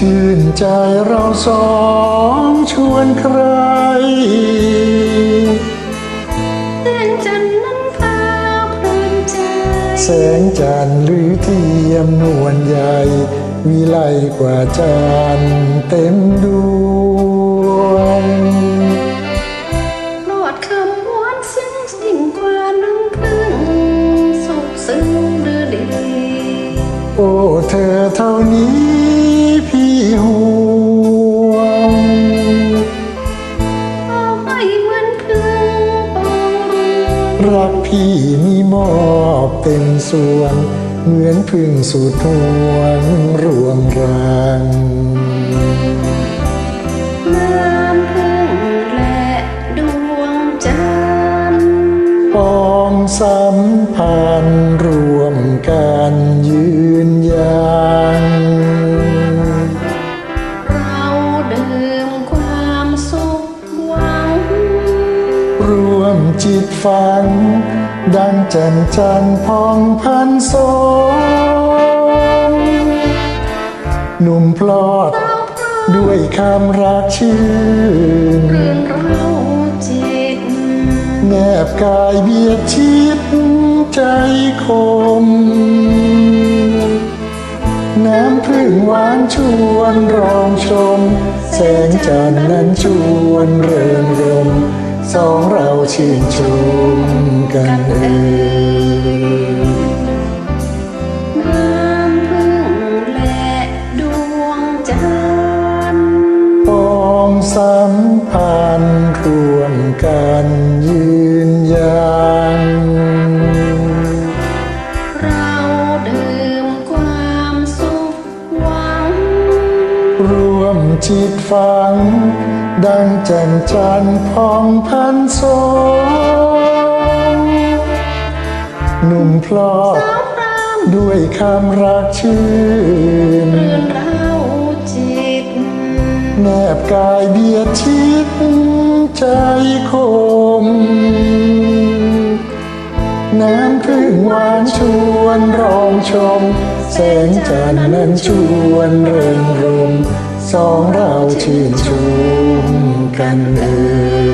ชื่นใจเราสองชวนใครแสงจันทร์นั้นพาเพลินใจแสงจันหรือเทียมนวลใหญ่วิไลกว่าจันทร์เต็มดวงโปรดคำหวานซึ้งยิ่งกว่าน้ำพึ่งสุขซึ้งหรือดี โอ้เธอเท่านี้ รักพี่มีมอบเป็นส่วน เหมือนพึ่งสุดทวงรวงรัง จิตฝัน ดังจันจันพองพันสองหนุ่มพลอด ด้วยคำรักชื่นเรื่องเจิตแนบกายเบียดชิดใจคม น้ำพึ่งหวานชวนรองชม แสงจันทร์นั้นชวนเริงรม สองเราชื่นชมกันเอ่ยน้ำพึ่งและดวงจันทร์ปองสัมพันธ์รวมกันยืนยัน เราดื่มความสุขหวังรวมจิตฝัง ดังแจ่มจันทร์พองพันสองหนุ่มพลอดสาวพรามด้วยคำรักชื่นเรื่องเราจิตแนบกายเบียดชิดใจคม น้ำพึ่งหวานชวนรองชม แสงจันทร์นั้นชวนเริงรม สองเราชื่นชมกันเอ่ย